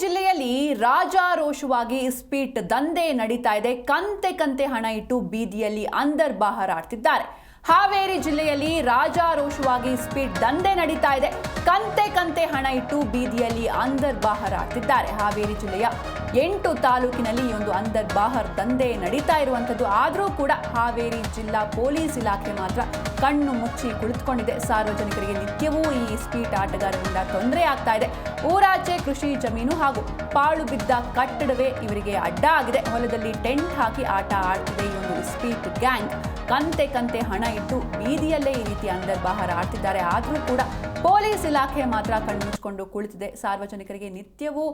ಜಿಲ್ಲೆಯಲ್ಲಿ ರಾಜಾರೋಷವಾಗಿ ಸ್ಪೀಟ್ ದಂಧೆ ನಡೀತಾ ಇದೆ. ಕಂತೆ ಕಂತೆ ಹಣ ಇಟ್ಟು ಬೀದಿಯಲ್ಲಿ ಅಂದರ್ ಬಾಹರ್ ಆಡ್ತಿದ್ದಾರೆ ಹಾವೇರಿ ಜಿಲ್ಲೆಯಲ್ಲಿ ರಾಜಾರೋಷವಾಗಿ ಸ್ಪೀಡ್ ದಂಧೆ ನಡೀತಾ ಇದೆ. ಕಂತೆ ಕಂತೆ ಹಣ ಇಟ್ಟು ಬೀದಿಯಲ್ಲಿ ಅಂದರ್ ಬಾಹರ್ ಆಡ್ತಿದ್ದಾರೆ ಹಾವೇರಿ ಜಿಲ್ಲೆಯ ಎಂಟು ತಾಲೂಕಿನಲ್ಲಿ ಒಂದು ಅಂದರ್ ಬಾಹರ್ ದಂಧೆ ನಡೀತಾ ಇರುವಂಥದ್ದು. ಆದರೂ ಕೂಡ ಹಾವೇರಿ ಜಿಲ್ಲಾ ಪೊಲೀಸ್ ಇಲಾಖೆ ಮಾತ್ರ ಕಣ್ಣು ಮುಚ್ಚಿ ಕುಳಿತುಕೊಂಡಿದೆ. ಸಾರ್ವಜನಿಕರಿಗೆ ನಿತ್ಯವೂ ಈ ಸ್ಪೀಟ್ ಆಟಗಾರರಿಂದ ತೊಂದರೆ ಆಗ್ತಾ ಇದೆ. ಊರಾಚೆ ಕೃಷಿ ಜಮೀನು ಹಾಗೂ ಪಾಳು ಬಿದ್ದ ಕಟ್ಟಡವೇ ಇವರಿಗೆ ಅಡ್ಡ ಆಗಿದೆ. ಹೊಲದಲ್ಲಿ ಟೆಂಟ್ ಹಾಕಿ ಆಟ ಆಡ್ತಿದೆ ಈ ಒಂದು ಸ್ಪೀಟ್ ಗ್ಯಾಂಗ್. ಕಂತೆ ಕಂತೆ ಹಣ ಇಟ್ಟು ಬೀದಿಯಲ್ಲೇ ಈ ರೀತಿ ಅಂದರ್ ಬಾಹರ ಆಡ್ತಿದ್ದಾರೆ. ಆದರೂ ಕೂಡ ಪೊಲೀಸ್ ಇಲಾಖೆ ಮಾತ್ರ ಕಣ್ಮುಚ್ಕೊಂಡು ಕುಳಿತಿದೆ. ಸಾರ್ವಜನಿಕರಿಗೆ ನಿತ್ಯವೂ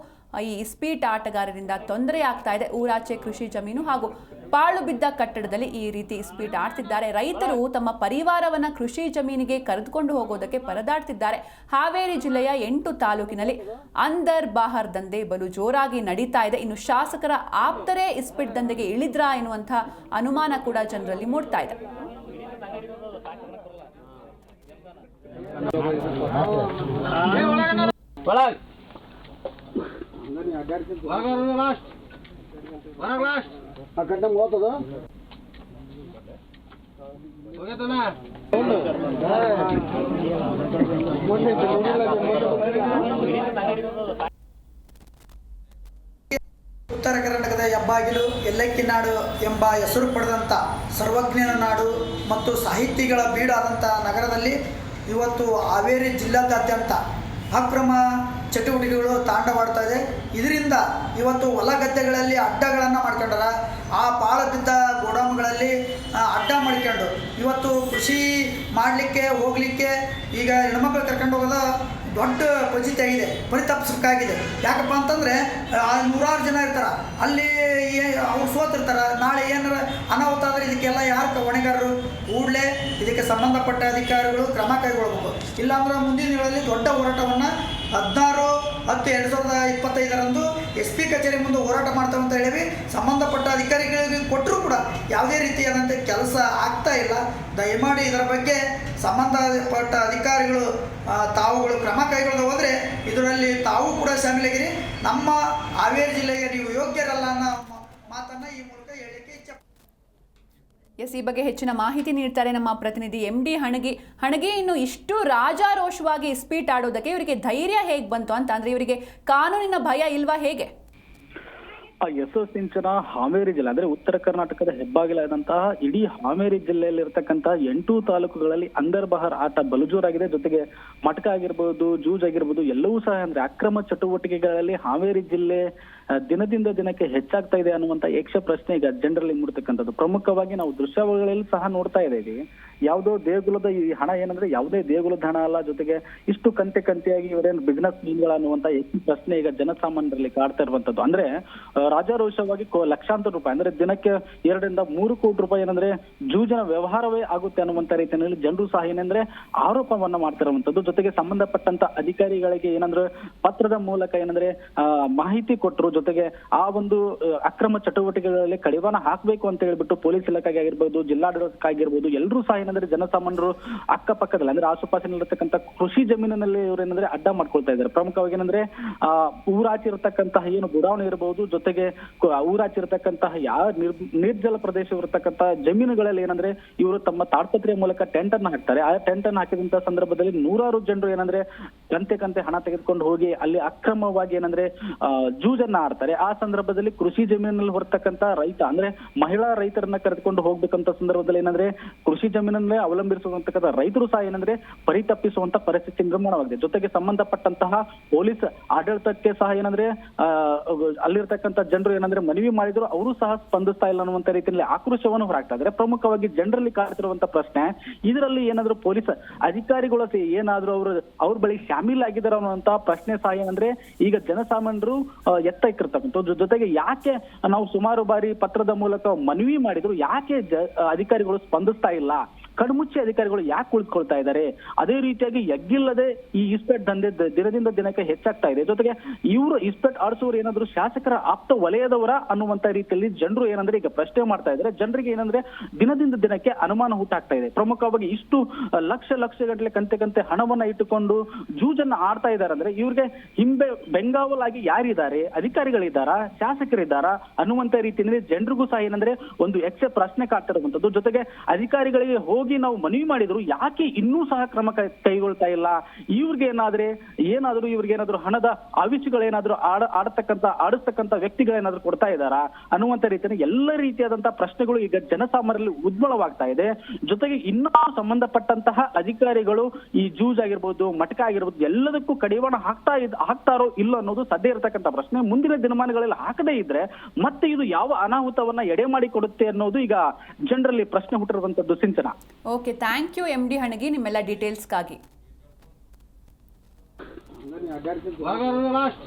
ಈ ಇಸ್ಪೀಟ್ ಆಟಗಾರರಿಂದ ತೊಂದರೆ ಆಗ್ತಾ ಇದೆ. ಊರಾಚೆ ಕೃಷಿ ಜಮೀನು ಹಾಗೂ ಪಾಳು ಬಿದ್ದ ಕಟ್ಟಡದಲ್ಲಿ ಈ ರೀತಿ ಇಸ್ಪೀಟ್ ಆಡ್ತಿದ್ದಾರೆ. ರೈತರು ತಮ್ಮ ಪರಿವಾರವನ್ನ ಕೃಷಿ ಜಮೀನಿಗೆ ಕರೆದುಕೊಂಡು ಹೋಗೋದಕ್ಕೆ ಪರದಾಡ್ತಿದ್ದಾರೆ. ಹಾವೇರಿ ಜಿಲ್ಲೆಯ ಎಂಟು ತಾಲೂಕಿನಲ್ಲಿ ಅಂದರ್ ಬಾಹರ್ ದಂಧೆ ಬಲು ಜೋರಾಗಿ ನಡೀತಾ ಇದೆ. ಇನ್ನು ಶಾಸಕರ ಆಪ್ತರೇ ಇಸ್ಪಿಟ್ ದಂಧೆಗೆ ಇಳಿದ್ರಾ ಎನ್ನುವಂಥ ಅನುಮಾನ ಕೂಡ ಜನರಲ್ಲಿ ಮೂಡ್ತಾ ಇದೆ. ಉತ್ತರ ಕರ್ನಾಟಕದ ಹೆಬ್ಬಾಗಿಲು ಎಲ್ಲಕ್ಕಿ ನಾಡು ಎಂಬ ಹೆಸರು ಪಡೆದಂಥ ಸರ್ವಜ್ಞನ ನಾಡು ಮತ್ತು ಸಾಹಿತಿಗಳ ಬೀಡಾದಂಥ ನಗರದಲ್ಲಿ ಇವತ್ತು ಹಾವೇರಿ ಜಿಲ್ಲಾದ್ಯಂತ ಅಕ್ರಮ ಚಟುವಟಿಕೆಗಳು ತಾಂಡವಾಡ್ತಾ ಇದೆ. ಇದರಿಂದ ಇವತ್ತು ಹೊಲ ಗದ್ದೆಗಳಲ್ಲಿ ಅಡ್ಡಗಳನ್ನು ಮಾಡ್ಕೊಂಡಾರ. ಆ ಪಾಳ ಗೋಡಾಮ್ಗಳಲ್ಲಿ ಅಡ್ಡ ಮಾಡ್ಕೊಂಡು ಇವತ್ತು ಕೃಷಿ ಮಾಡಲಿಕ್ಕೆ ಹೋಗಲಿಕ್ಕೆ ಈಗ ಹೆಣ್ಮಕ್ಳು ಕರ್ಕೊಂಡು ಹೋಗೋದು ದೊಡ್ಡ ಫಜಿತಿ ಆಗಿದೆ ಪರಿತಪ್ಸಕ್ಕಾಗಿದೆ ಯಾಕಪ್ಪ ಅಂತಂದರೆ ನೂರಾರು ಜನ ಇರ್ತಾರೆ. ಅಲ್ಲಿ ಅವ್ರು ಸೋತಿರ್ತಾರೆ. ನಾಳೆ ಏನಾರ ಅನಾಹುತ ಆದರೆ ಇದಕ್ಕೆಲ್ಲ ಯಾರು ಹೊಣೆಗಾರರು? ಕೂಡಲೇ ಇದಕ್ಕೆ ಸಂಬಂಧಪಟ್ಟ ಅಧಿಕಾರಿಗಳು ಕ್ರಮ ಕೈಗೊಳ್ಳಬೇಕು ಇಲ್ಲಾಂದ್ರೆ ಮುಂದಿನ ದಿನಗಳಲ್ಲಿ ದೊಡ್ಡ ಹೋರಾಟವನ್ನು ಹದಿನಾರು ಹತ್ತು ಎರಡು ಸಾವಿರದ ಇಪ್ಪತ್ತೈದರಂದು ಎಸ್ ಪಿ ಕಚೇರಿ ಮುಂದೆ ಹೋರಾಟ ಮಾಡ್ತಾವೆ ಅಂತ ಹೇಳಿ ಸಂಬಂಧಪಟ್ಟ ಅಧಿಕಾರಿಗಳಿಗೆ ಕೊಟ್ಟರೂ ಕೂಡ ಯಾವುದೇ ರೀತಿಯಾದಂಥ ಕೆಲಸ ಆಗ್ತಾ ಇಲ್ಲ. ದಯಮಾಡಿ ಇದರ ಬಗ್ಗೆ ಸಂಬಂಧಪಟ್ಟ ಅಧಿಕಾರಿಗಳು ತಾವುಗಳು ಕ್ರಮ ಕೈಗೊಳ್ಳದೆ ಹೋದರೆ ಇದರಲ್ಲಿ ತಾವು ಕೂಡ ಶಾಮೀಲಾಗಿರಿ. ನಮ್ಮ ಹಾವೇರಿ ಜಿಲ್ಲೆಗೆ ನೀವು ಯೋಗ್ಯರಲ್ಲ ಅನ್ನೋ ಮಾತನ್ನು ಈ ಮೂಲಕ ಹೇಳಲಿಕ್ಕೆ ಇಚ್ಛೆ ಎಸ್, ಈ ಬಗ್ಗೆ ಹೆಚ್ಚಿನ ಮಾಹಿತಿ ನೀಡ್ತಾರೆ ನಮ್ಮ ಪ್ರತಿನಿಧಿ ಎಂ ಡಿ ಹಣಗಿ. ಹಣಗಿ, ಇನ್ನು ಇಷ್ಟು ರಾಜಾರೋಷವಾಗಿ ಸ್ಪೀಟ್ ಆಡೋದಕ್ಕೆ ಇವರಿಗೆ ಧೈರ್ಯ ಹೇಗೆ ಬಂತು ಅಂತ ಅಂದ್ರೆ ಇವರಿಗೆ ಕಾನೂನಿನ ಭಯ ಇಲ್ವಾ ಹೇಗೆ? ಆ ಎಸ್ ಸಿಂಚನ ಹಾವೇರಿ ಜಿಲ್ಲೆ, ಅಂದ್ರೆ ಉತ್ತರ ಕರ್ನಾಟಕದ ಹೆಬ್ಬಾಗಿಲಾದಂತಹ ಇಡೀ ಹಾವೇರಿ ಜಿಲ್ಲೆಯಲ್ಲಿ ಇರ್ತಕ್ಕಂತಹ ಎಂಟು ತಾಲೂಕುಗಳಲ್ಲಿ ಅಂದರ್ ಬಹರ್ ಆಟ ಬಲುಜೋರಾಗಿದೆ. ಜೊತೆಗೆ ಮಟಕ ಆಗಿರ್ಬೋದು, ಜೂಜ್ ಆಗಿರ್ಬೋದು, ಎಲ್ಲವೂ ಸಹ ಅಂದ್ರೆ ಅಕ್ರಮ ಚಟುವಟಿಕೆಗಳಲ್ಲಿ ಹಾವೇರಿ ಜಿಲ್ಲೆ ದಿನದಿಂದ ದಿನಕ್ಕೆ ಹೆಚ್ಚಾಗ್ತಾ ಇದೆ ಅನ್ನುವಂತ ಯಕ್ಷ ಪ್ರಶ್ನೆ ಈಗ ಜನರಲ್ಲಿ ಮೂಡ್ತಕ್ಕಂಥದ್ದು. ಪ್ರಮುಖವಾಗಿ ನಾವು ದೃಶ್ಯಗಳಲ್ಲಿ ಸಹ ನೋಡ್ತಾ ಇದ್ದೀವಿ. ಯಾವುದೋ ದೇಗುಲದ ಈ ಹಣ ಏನಂದ್ರೆ ಯಾವುದೇ ದೇಗುಲದ ಹಣ ಅಲ್ಲ, ಜೊತೆಗೆ ಇಷ್ಟು ಕಂತೆ ಕಂತೆಯಾಗಿ ಇವರೇನು ಬಿಸ್ನೆಸ್ ಮೀನ್ಗಳ ಅನ್ನುವಂತ ಹೆಚ್ಚು ಪ್ರಶ್ನೆ ಈಗ ಜನಸಾಮಾನ್ಯರಲ್ಲಿ ಕಾಡ್ತಾ ಇರುವಂತದ್ದು. ಅಂದ್ರೆ ರಾಜಾರೋಷವಾಗಿ ಲಕ್ಷಾಂತರ ರೂಪಾಯಿ, ಅಂದ್ರೆ ದಿನಕ್ಕೆ ಎರಡರಿಂದ ಮೂರು ಕೋಟಿ ರೂಪಾಯಿ ಏನಂದ್ರೆ ಜೂಜನ ವ್ಯವಹಾರವೇ ಆಗುತ್ತೆ ಅನ್ನುವಂತ ರೀತಿಯಲ್ಲಿ ಜನರು ಸಹ ಏನಂದ್ರೆ ಆರೋಪವನ್ನ ಮಾಡ್ತಿರುವಂತದ್ದು ಜೊತೆಗೆ ಸಂಬಂಧಪಟ್ಟಂತ ಅಧಿಕಾರಿಗಳಿಗೆ ಏನಂದ್ರೆ ಪತ್ರದ ಮೂಲಕ ಏನಂದ್ರೆ ಮಾಹಿತಿ ಕೊಟ್ಟರು ಜೊತೆಗೆ ಆ ಒಂದು ಅಕ್ರಮ ಚಟುವಟಿಕೆಗಳಲ್ಲಿ ಕಡಿವಾಣ ಹಾಕಬೇಕು ಅಂತ ಹೇಳ್ಬಿಟ್ಟು ಪೊಲೀಸ್ ಇಲಾಖೆಗೆ ಆಗಿರ್ಬೋದು, ಜಿಲ್ಲಾಡಳಿತಕ್ಕಾಗಿರ್ಬೋದು ಎಲ್ಲರೂ ಸಹ ಏನಂದ್ರೆ ಜನಸಾಮಾನ್ಯರು ಅಕ್ಕಪಕ್ಕದಲ್ಲಿ, ಅಂದ್ರೆ ಆಸುಪಾಸಿನಲ್ಲಿರ್ತಕ್ಕಂಥ ಕೃಷಿ ಜಮೀನಿನಲ್ಲಿ ಇವರು ಏನಂದ್ರೆ ಅಡ್ಡ ಮಾಡ್ಕೊಳ್ತಾ ಇದ್ದಾರೆ. ಪ್ರಮುಖವಾಗಿ ಏನಂದ್ರೆ, ಆ, ಊರಾಚಿರತಕ್ಕಂತಹ ಏನು ಗುಡಾವಣೆ ಇರಬಹುದು ಜೊತೆಗೆ ಊರಾಚಿರತಕ್ಕಂತಹ ಯಾವ ನಿರ್- ನಿರ್ಜಲ ಪ್ರದೇಶ ಇರತಕ್ಕಂತಹ ಜಮೀನುಗಳಲ್ಲಿ ಏನಂದ್ರೆ ಇವರು ತಮ್ಮ ತಾಡ್ಪತ್ರೆಯ ಮೂಲಕ ಟೆಂಟ್ ಅನ್ನ ಹಾಕ್ತಾರೆ. ಆ ಟೆಂಟ್ ಅನ್ನು ಹಾಕಿದಂತ ಸಂದರ್ಭದಲ್ಲಿ ನೂರಾರು ಜನರು ಏನಂದ್ರೆ ಕಂತೆ ಕಂತೆ ಹಣ ತೆಗೆದುಕೊಂಡು ಹೋಗಿ ಅಲ್ಲಿ ಅಕ್ರಮವಾಗಿ ಏನಂದ್ರೆ ಜೂಜನ್ನ ಆಡ್ತಾರೆ ಆ ಸಂದರ್ಭದಲ್ಲಿ ಕೃಷಿ ಜಮೀನಲ್ಲಿ ಹೊರತಕ್ಕಂತ ರೈತ, ಅಂದ್ರೆ ಮಹಿಳಾ ರೈತರನ್ನ ಕರೆದುಕೊಂಡು ಹೋಗ್ಬೇಕಂತ ಸಂದರ್ಭದಲ್ಲಿ ಏನಂದ್ರೆ ಕೃಷಿ ಜಮೀನನ್ನೇ ಅವಲಂಬಿಸಿರುವಂತಕ್ಕಂಥ ರೈತರು ಸಹ ಏನಂದ್ರೆ ಪರಿತಪ್ಪಿಸುವಂತ ಪರಿಸ್ಥಿತಿ ನಿರ್ಮಾಣವಾಗಿದೆ. ಜೊತೆಗೆ ಸಂಬಂಧಪಟ್ಟಂತಹ ಪೊಲೀಸ್ ಆಡಳಿತಕ್ಕೆ ಸಹ ಏನಂದ್ರೆ ಅಲ್ಲಿರ್ತಕ್ಕಂಥ ಜನರು ಏನಂದ್ರೆ ಮನವಿ ಮಾಡಿದ್ರು, ಅವರು ಸಹ ಸ್ಪಂದಿಸ್ತಾ ಇಲ್ಲ ಅನ್ನುವಂತ ರೀತಿಯಲ್ಲಿ ಆಕ್ರೋಶವನ್ನು ಹೊರಾಗ್ತಾ ಇದ್ದಾರೆ ಪ್ರಮುಖವಾಗಿ ಜನರಲ್ಲಿ ಕಾಡ್ತಿರುವಂತ ಪ್ರಶ್ನೆ, ಇದರಲ್ಲಿ ಏನಾದ್ರು ಪೊಲೀಸ್ ಅಧಿಕಾರಿಗಳು ಏನಾದ್ರು ಅವರು ಅವ್ರ ಬಳಿ ಶಾಮೀಲ್ ಆಗಿದ್ದಾರೆ ಅನ್ನುವಂತ ಪ್ರಶ್ನೆ ಸಹ ಏನಂದ್ರೆ ಈಗ ಜನಸಾಮಾನ್ಯರು ಎತ್ತ ಇಕ್ಕಿರ್ತಕ್ಕಂಥದ್ದು ಜೊತೆಗೆ ಯಾಕೆ ನಾವು ಸುಮಾರು ಬಾರಿ ಪತ್ರದ ಮೂಲಕ ಮನವಿ ಮಾಡಿದ್ರು ಯಾಕೆ ಅಧಿಕಾರಿಗಳು ಸ್ಪಂದಿಸ್ತಾ ಇಲ್ಲ? ಕಣ್ಮುಚ್ಚಿ ಅಧಿಕಾರಿಗಳು ಯಾಕೆ ಉಳಿದುಕೊಳ್ತಾ ಇದ್ದಾರೆ ಅದೇ ರೀತಿಯಾಗಿ ಎಗ್ಗಿಲ್ಲದೆ ಈ ಇಸ್ಪೆಟ್ ದಂಧೆ ದಿನದಿಂದ ದಿನಕ್ಕೆ ಹೆಚ್ಚಾಗ್ತಾ ಇದೆ. ಜೊತೆಗೆ ಇವರು ಇಸ್ಪೆಟ್ ಆಡಿಸುವ ಏನಾದ್ರು ಶಾಸಕರ ಆಪ್ತ ವಲಯದವರ ಅನ್ನುವಂತ ರೀತಿಯಲ್ಲಿ ಜನರು ಏನಂದ್ರೆ ಈಗ ಪ್ರಶ್ನೆ ಮಾಡ್ತಾ ಇದ್ದಾರೆ ಜನರಿಗೆ ಏನಂದ್ರೆ ದಿನದಿಂದ ದಿನಕ್ಕೆ ಅನುಮಾನ ಹುಟ್ಟಾಗ್ತಾ ಇದೆ. ಪ್ರಮುಖವಾಗಿ ಇಷ್ಟು ಲಕ್ಷ ಲಕ್ಷ ಗಟ್ಟಲೆ ಕಂತೆ ಕಂತೆ ಹಣವನ್ನ ಇಟ್ಟುಕೊಂಡು ಜೂಜನ್ನ ಆಡ್ತಾ ಇದ್ದಾರೆ ಅಂದ್ರೆ ಇವ್ರಿಗೆ ಹಿಂಬೆ ಬೆಂಗಾವಲಾಗಿ ಯಾರಿದ್ದಾರೆ? ಅಧಿಕಾರಿಗಳಿದ್ದಾರಾ? ಶಾಸಕರಿದ್ದಾರಾ? ಅನ್ನುವಂತ ರೀತಿಯಲ್ಲಿ ಜನರಿಗೂ ಸಹ ಏನಂದ್ರೆ ಒಂದು ಯಕ್ಷ ಪ್ರಶ್ನೆ ಕಾಡ್ತಿರುವಂತದ್ದು. ಜೊತೆಗೆ ಅಧಿಕಾರಿಗಳಿಗೆ ಹೋಗಿ ನಾವು ಮನವಿ ಮಾಡಿದ್ರು, ಯಾಕೆ ಇನ್ನೂ ಸಹ ಕ್ರಮ ಕೈಗೊಳ್ತಾ ಇಲ್ಲ? ಇವ್ರಿಗೆ ಏನಾದ್ರೆ, ಏನಾದ್ರು ಇವ್ರಿಗೆ ಏನಾದ್ರು ಹಣದ ಆವಿಷಗಳೇನಾದ್ರು ಆಡ ಆಡತಕ್ಕಂತ ಆಡಿಸ್ತಕ್ಕಂತ ವ್ಯಕ್ತಿಗಳೇನಾದ್ರು ಕೊಡ್ತಾ ಇದ್ದಾರಾ? ಅನ್ನುವಂತ ರೀತಿಯಲ್ಲಿ ಎಲ್ಲ ರೀತಿಯಾದಂತಹ ಪ್ರಶ್ನೆಗಳು ಈಗ ಜನಸಾಮಾನ್ಯರಲ್ಲಿ ಉದ್ಭವವಾಗ್ತಾ ಇದೆ. ಜೊತೆಗೆ ಇನ್ನೂ ಸಂಬಂಧಪಟ್ಟಂತಹ ಅಧಿಕಾರಿಗಳು ಈ ಜೂಜ್ ಆಗಿರ್ಬೋದು, ಮಟಕ ಆಗಿರ್ಬೋದು, ಎಲ್ಲದಕ್ಕೂ ಕಡಿವಾಣ ಹಾಕ್ತಾ ಇದ್, ಹಾಕ್ತಾರೋ ಇಲ್ಲ ಅನ್ನೋದು ಸದ್ಯ ಇರತಕ್ಕಂತ ಪ್ರಶ್ನೆ. ಮುಂದಿನ ದಿನಮಾನಗಳಲ್ಲಿ ಹಾಕದೇ ಇದ್ರೆ ಮತ್ತೆ ಇದು ಯಾವ ಅನಾಹುತವನ್ನ ಎಡೆ ಮಾಡಿಕೊಡುತ್ತೆ ಅನ್ನೋದು ಈಗ ಜನರಲ್ಲಿ ಪ್ರಶ್ನೆ ಹುಟ್ಟಿರುವಂತದ್ದು Sinchana. Okay thank you M D Hanagi ನಿಮ್ಮೆಲ್ಲ ಡೀಟೇಲ್ಸ್ಗಾಗಿ ಲಾಸ್ಟ್